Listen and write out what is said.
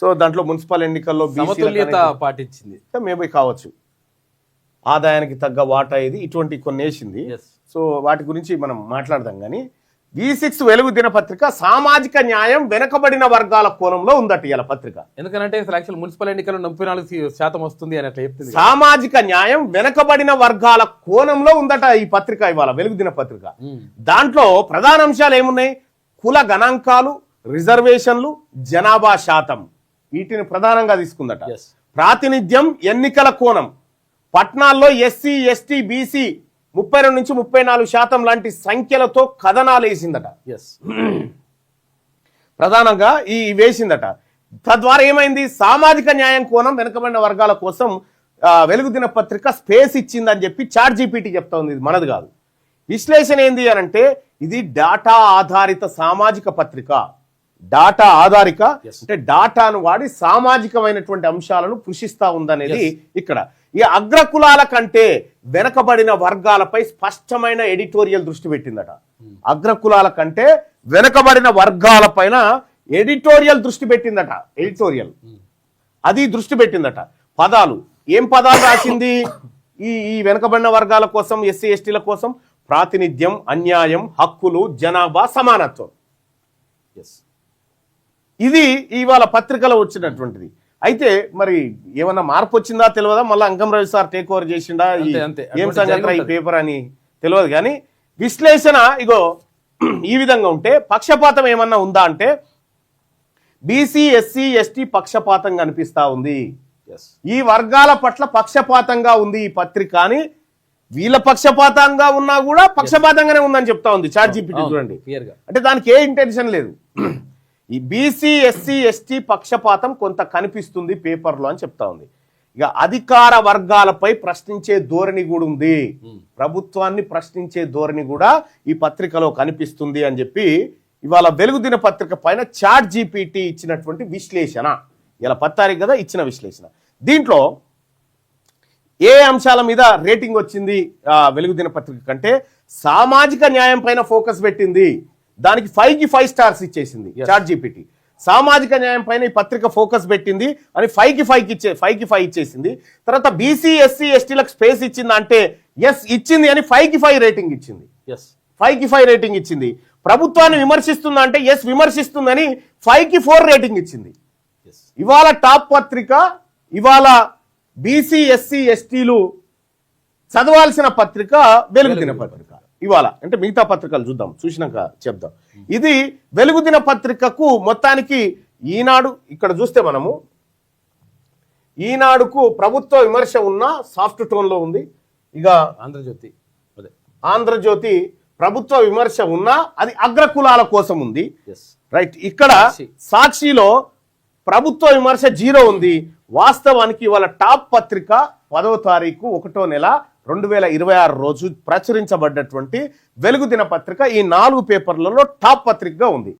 So దాంట్లో municipal ఎన్నికల్లో సమతుల్యత పాటించింది. మేబీ కావచ్చు. ఆదాయానికి తగ్గ వాటా ఇది ఇటువంటి కొన్ని వేసింది. సో వాటి గురించి మనం మాట్లాడదాం కానీ వి సిక్స్ వెలుగు దినపత్రిక సామాజిక న్యాయం వెనకబడిన వర్గాల కోణంలో ఉందట ఇలా పత్రిక. ఎందుకంటే యాక్చువల్ మున్సిపల్ ఎన్నికల్లో ముప్పై నాలుగు శాతం వస్తుంది అని అట్లా చెప్తుంది. సామాజిక న్యాయం వెనకబడిన వర్గాల కోణంలో ఉందట ఈ పత్రిక ఇవాళ వెలుగు దినపత్రిక. ఉమ్. దాంట్లో ప్రధాన అంశాలు ఏమున్నాయి? కుల గణాంకాలు రిజర్వేషన్లు జనాభా శాతం. వీటిని ప్రధానంగా తీసుకుందట. ప్రాతినిధ్యం ఎన్నికల కోణం. పట్నాల్లో ఎస్సీ ఎస్టీ బీసీ ముప్పై రెండు నుంచి ముప్పై నాలుగు శాతం లాంటి సంఖ్యలతో కథనాలు వేసిందట. ఎస్ ప్రధానంగా ఈ వేసిందట. తద్వారా ఏమైంది? సామాజిక న్యాయం కోణం వెనుకబడిన వర్గాల కోసం వెలుగు దినపత్రిక స్పేస్ ఇచ్చిందని చెప్పి చాట్ జీపీటీ చెప్తా ఉంది. ఇది మనది కాదు. విశ్లేషణ ఏంది అని అంటే ఇది డాటా ఆధారిత సామాజిక పత్రిక. డాటా ఆధారిక అంటే డాటాను వాడి సామాజికమైనటువంటి అంశాలను కృషిస్తా ఉందనేది ఇక్కడ. ఈ అగ్రకులాల కంటే వెనకబడిన వర్గాలపై స్పష్టమైన ఎడిటోరియల్ దృష్టి పెట్టిందట. అగ్రకులాల కంటే వెనకబడిన వర్గాలపైన ఎడిటోరియల్ దృష్టి పెట్టిందట. ఎడిటోరియల్. అది దృష్టి పెట్టిందట. పదాలు. ఏం పదాలు రాసింది? ఈ ఈ వెనకబడిన వర్గాల కోసం ఎస్సీ ఎస్టీల కోసం ప్రాతినిధ్యం అన్యాయం హక్కులు జనాభా సమానత్వం. ఎస్ ఇది ఇవాళ పత్రికలో వచ్చినటువంటిది. అయితే మరి ఏమన్నా మార్పు వచ్చిందా తెలియదా? మళ్ళీ అంకం రవి సార్ టేక్ ఓవర్ చేసిండా. ఏం సంగతి ఈ పేపర్ అని తెలియదు కానీ విశ్లేషణ ఇగో ఈ విధంగా ఉంటే పక్షపాతం ఏమన్నా ఉందా అంటే బీసీ ఎస్సీ ఎస్టీ పక్షపాతం కనిపిస్తా ఉంది. ఈ వర్గాల పట్ల పక్షపాతంగా ఉంది ఈ పత్రిక అని వీళ్ళ పక్షపాతంగా ఉన్నా కూడా పక్షపాతంగానే ఉందని చెప్తా ఉంది. చాట్ జీపీటీ చూడండి. అంటే దానికి ఏ ఇంటెన్షన్ లేదు. ఈ బీసీ ఎస్సీ ఎస్టీ పక్షపాతం కొంత కనిపిస్తుంది పేపర్లో అని చెప్తా ఉంది. ఇక అధికార వర్గాలపై ప్రశ్నించే ధోరణి కూడా ఉంది. ప్రభుత్వాన్ని ప్రశ్నించే ధోరణి కూడా ఈ పత్రికలో కనిపిస్తుంది అని చెప్పి ఇవాళ వెలుగు దిన పత్రిక పైన చాట్ జీపీటీ ఇచ్చినటువంటి విశ్లేషణ. ఇలా పత్తారికి కదా ఇచ్చిన విశ్లేషణ. దీంట్లో ఏ అంశాల మీద రేటింగ్ వచ్చింది ఆ, వెలుగు దినపత్రిక కంటే సామాజిక న్యాయం పైన ఫోకస్ పెట్టింది. దానికి ఫైవ్కి ఫైవ్ స్టార్స్ ఇచ్చేసింది చాట్ జీపీటీ సామాజిక న్యాయం పైన ఈ పత్రిక ఫోకస్ పెట్టింది అని ఫైవ్కి ఫైవ్ ఇచ్చే ఫైవ్కి ఫైవ్ ఇచ్చేసింది. తర్వాత బీసీ ఎస్సీ ఎస్టీలకు స్పేస్ ఇచ్చింది అంటే ఎస్ ఇచ్చింది అని ఫైవ్కి ఫైవ్ రేటింగ్ ఇచ్చింది. ఎస్ ఫైవ్కి ఫైవ్ రేటింగ్ ఇచ్చింది. ప్రభుత్వాన్ని విమర్శిస్తుందా అంటే ఎస్ విమర్శిస్తుందని ఫైవ్కి ఫోర్ రేటింగ్ ఇచ్చింది. ఇవాళ టాప్ పత్రిక ఇవాళ బీసీ ఎస్సీ ఎస్టీలు చదవాల్సిన పత్రిక వెలుగు పత్రిక. ఇవాళ. అంటే మిగతా పత్రికలు చూద్దాం. చూసినాక చెప్దాం. ఇది వెలుగు దిన పత్రికకు మొత్తానికి ఈనాడు ఇక్కడ చూస్తే మనము ఈనాడుకు ప్రభుత్వ విమర్శ ఉన్న సాఫ్ట్ టోన్లో ఉంది. ఇక ఆంధ్రజ్యోతి అదే. ఆంధ్రజ్యోతి ప్రభుత్వ విమర్శ ఉన్నా అది అగ్రకులాల కోసం ఉంది. రైట్ ఇక్కడ సాక్షి. సాక్షిలో ప్రభుత్వ విమర్శ జీరో ఉంది. వాస్తవానికి ఇవాళ టాప్ పత్రిక పదవ తారీఖు ఒకటో నెల రెండు వేల ఇరవై ఆరు రోజు ప్రచురించబడ్డటువంటి వెలుగు దిన పత్రిక ఈ నాలుగు పేపర్లలో టాప్ పత్రికగా ఉంది.